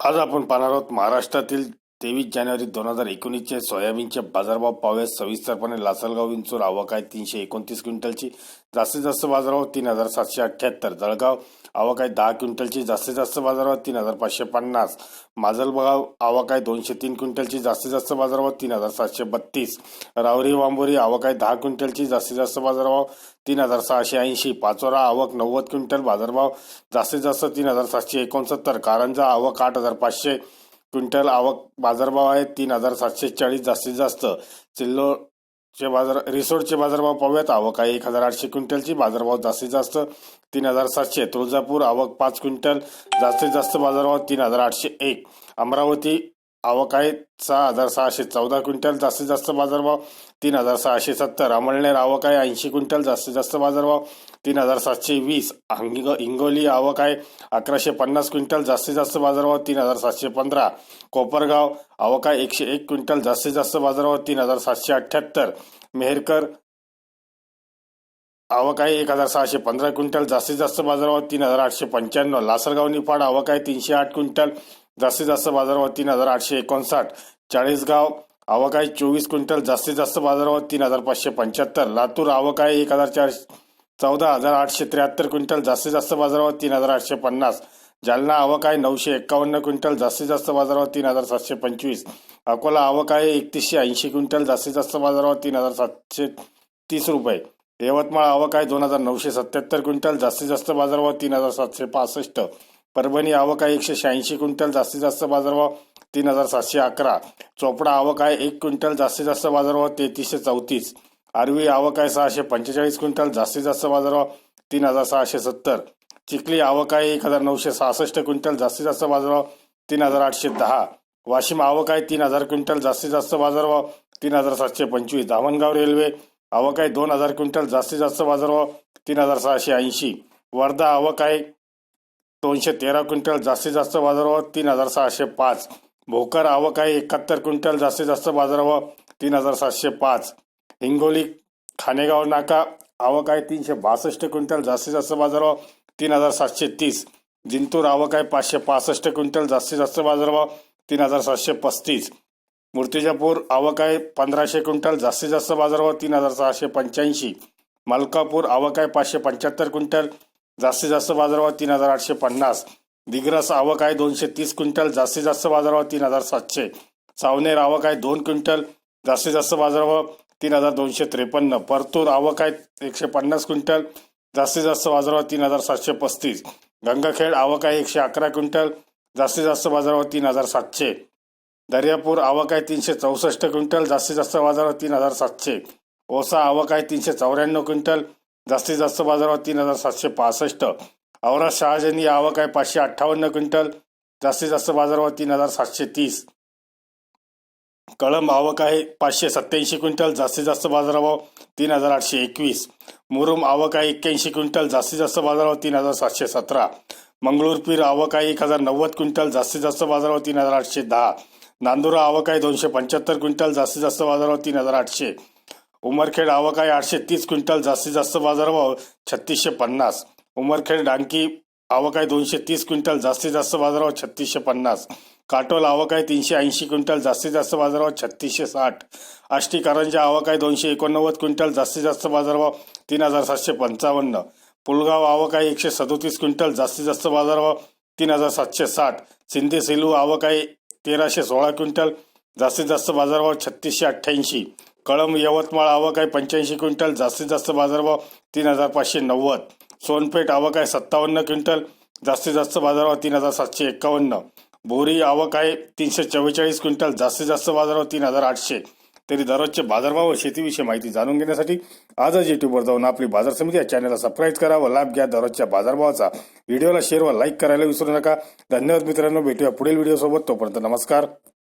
आज आपण पाहणार आहोत महाराष्ट्रातील तेवीस जानेवारी दोन हजार एकोणीसचे सोयाबीनचे बाजारभाव पाहूया. सविस्तरपणे लासलगाव विंचूर आवक आहे तीनशे एकोणतीस क्विंटलची. जास्तीत जास्त बाजारभाव तीन हजार सातशे अठ्ठ्याहत्तर. जळगाव आवक आहे दहा क्विंटलची. जास्तीत जास्त बाजारभाव तीन हजार पाचशे पन्नास. माजलगाव आवक आहे दोनशे तीन क्विंटलची. जास्तीत जास्त बाजारभाव तीन हजार सातशे बत्तीस. रावरी वांबोरी आवक आहे दहा क्विंटलची. जास्तीत जास्त बाजारभाव तीन हजार सहाशे ऐंशी. पाचोरा आवक नव्वद क्विंटल. बाजारभाव जास्तीत जास्त तीन हजार सातशे एकोणसत्तर. कारंजा आवक आठ हजार पाचशे. क्विंटल आवक बाजारभाव आहे तीन हजार सातशे चाळीस जास्तीत जास्त. सिल्लोरचे बाजार रिसोडचे बाजारभाव पाहूयात. आवक आहे एक हजार आठशे क्विंटलची बाजारभाव जास्तीत जास्त तीन हजार सातशे. तुळजापूर आवक पाच क्विंटल जास्तीत जास्त बाजारभाव तीन हजार आठशे एक. अमरावती आवक आहे सहा हजार सहाशे चौदा क्विंटल जास्तीत जास्त बाजारभाव तीन हजार सहाशे सत्तर. अमळनेर आवक आहे ऐंशी क्विंटल जास्तीत जास्त बाजारभाव तीन हजार सातशे वीस. हिंग हिंगोली आवक आहे अकराशे पन्नास क्विंटल जास्तीत जास्त बाजारभाव तीन हजार सातशे पंधरा. कोपरगाव आवक आहे एकशे एक क्विंटल जास्तीत जास्त बाजारभाव तीन हजार सातशे अठ्ठ्याहत्तर मेहरकर आवक आहे एक हजार सहाशे पंधरा क्विंटल जास्तीत जास्त बाजारभाव तीन हजार आठशे पंच्याण्णव. लासलगाव निफाड आवक आहे तीनशे आठ क्विंटल जास्तीत जास्त बाजारभाव तीन हजार आठशे एकोणसाठ. चाळीसगाव आवक आहे चोवीस क्विंटल जास्तीत जास्त बाजारभाव तीन हजार पाचशे पंच्याहत्तर. लातूर आवक आहे एक हजार चार चौदा हजार आठशे त्र्याहत्तर क्विंटल जास्तीत जास्त बाजारभाव तीन हजार आठशे पन्नास. जालना आवक आहे नऊशे एक्कावन्न क्विंटल जास्तीत जास्त बाजारभाव तीन हजार सातशे पंचवीस. अकोला आवक आहे एकतीसशे ऐंशी क्विंटल जास्तीत जास्त बाजारभाव तीन हजार सातशे तीस रुपये. यवतमाळ आवक आहे दोन हजार नऊशे सत्याहत्तर क्विंटल जास्तीत जास्त बाजारभाव तीन हजार सातशे पासष्ट. परभणी आवक आहे एकशे शहाऐंशी क्विंटल जास्तीत जास्त बाजारभाव तीन हजार सातशे अकरा. चोपडा आवक आहे एक क्विंटल जास्तीत जास्त बाजारभाव तेहतीसशे चौतीस. आरवी आवक आहे सहाशे पंचेचाळीस क्विंटल जास्तीत जास्त बाजारभाव तीन हजार सहाशे सत्तर. चिखली आवक आहे एक हजार नऊशे सहासष्ट क्विंटल जास्तीत जास्त बाजारभाव तीन हजार आठशे दहा. वाशिम आवक आहे तीन हजार क्विंटल जास्तीत जास्त बाजारभाव तीन हजार सातशे पंचवीस. धामणगाव रेल्वे आवक आहे दोन हजार क्विंटल जास्तीत जास्त बाजारभाव तीन हजार सहाशे ऐंशी. वर्धा आवक आहे दोनशे तेरा क्विंटल जास्तीत जास्त बाजारभाव तीन हजार सहाशे पाच. भोकर आवक आहे एकाहत्तर क्विंटल जास्तीत जास्त बाजारभाव तीन हजार सातशे पाच. हिंगोली खानेगाव नाका आवक आहे तीनशे बासष्ट क्विंटल जास्तीत जास्त बाजारभाव तीन हजार सातशे तीस. जिंतूर आवक आहे पाचशे पासष्ट क्विंटल जास्तीत जास्त बाजारभाव तीन हजार सातशे पस्तीस. मूर्तिजापूर आवक आहे पंधराशे क्विंटल जास्तीत जास्त बाजारभाव तीन हजार सहाशे पंच्याऐंशी. मलकापूर आवक आहे पाचशे पंच्याहत्तर क्विंटल जास्तीत जास्त बाजारभाव तीन हजार आठशे पन्नास. दिग्रस आवक आहे दोनशे तीस क्विंटल जास्तीत जास्त बाजारभाव तीन हजार सातशे. सावनेर आवक आहे दोन क्विंटल जास्तीत जास्त बाजारभाव तीन हजार दोनशे त्रेपन्न. परतूर आवक आहे एकशे पन्नास क्विंटल जास्तीत जास्त बाजारभाव तीन हजार सातशे पस्तीस. गंगाखेड आवक आहे एकशे अकरा क्विंटल जास्तीत जास्त बाजारभाव तीन हजार सातशे. दर्यापूर आवक आहे तीनशे चौसष्ट क्विंटल जास्तीत जास्त बाजारभाव तीन हजार सातशे. ओसा आवक आहे तीनशे चौऱ्याण्णव क्विंटल जास्तीत जास्त बाजारभाव तीन हजार सातशे पासष्ट. औरा शहाजनी आवक आहे पाचशे अठ्ठावन्न क्विंटल जास्तीत जास्त बाजारभाव तीन हजार सातशे तीस. कळंब आवक आहे पाचशे सत्याऐंशी क्विंटल जास्तीत जास्त बाजारभाव तीन हजार आठशे एकवीस. मुरुम आवक आहे एक्क्याऐंशी क्विंटल जास्तीत जास्त बाजारभाव तीन हजार सातशे सतरा. मंगळूरपीर आवक आहे एक हजार नव्वद क्विंटल जास्तीत जास्त बाजारभाव तीन हजार आठशे दहा. नांदुरा आवक आहे दोनशे पंच्याहत्तर क्विंटल जास्तीत जास्त बाजारभाव तीन हजार आठशे उमरखेड आवक आहे आठशे तीस क्विंटल जास्तीत जास्त बाजारभाव छत्तीसशे पन्नास. उमरखेड डांकी आवक आहे दोनशे तीस क्विंटल जास्तीत जास्त बाजारभाव छत्तीसशे पन्नास. काटोल आवक आहे तीनशे ऐंशी क्विंटल जास्तीत जास्त बाजारभाव छत्तीसशे साठ. आष्टी कारंजा आवक आहे दोनशे एकोणनव्वद क्विंटल जास्तीत जास्त बाजारभाव तीन हजार सातशे पंचावन्न. पुलगाव आवक आहे एकशे सदोतीस क्विंटल जास्तीत जास्त बाजारभाव तीन हजार सातशे साठ. सिंधी सेलू आवक आहे तेराशे सोळा क्विंटल जास्तीत जास्त बाजारभाव छत्तीसशे अठ्ठ्याऐंशी. कळंब यवतमाळ आवक आहे पंच्याऐंशी क्विंटल जास्तीत जास्त बाजारभाव तीन हजार पाचशे नव्वद. सोनपेठ आवक आहे सत्तावन्न क्विंटल जास्तीत जास्त बाजारभाव तीन हजार सातशे एक्कावन्न बोरी आवक आहे तीनशे चव्वेचाळीस क्विंटल जास्तीत जास्त बाजारभाव तीन हजार आठशे. तरी दररोजचे बाजारभाव व शेतीविषयी माहिती जाणून घेण्यासाठी आजच युट्यूबवर जाऊन आपली बाजार समिती या चॅनलला सबस्क्राईब करा व लाभ घ्या दररोजच्या बाजारभावाचा. व्हिडिओला शेअर व लाईक करायला विसरू नका. धन्यवाद मित्रांनो. भेटूया पुढील व्हिडिओसोबत तोपर्यंत नमस्कार.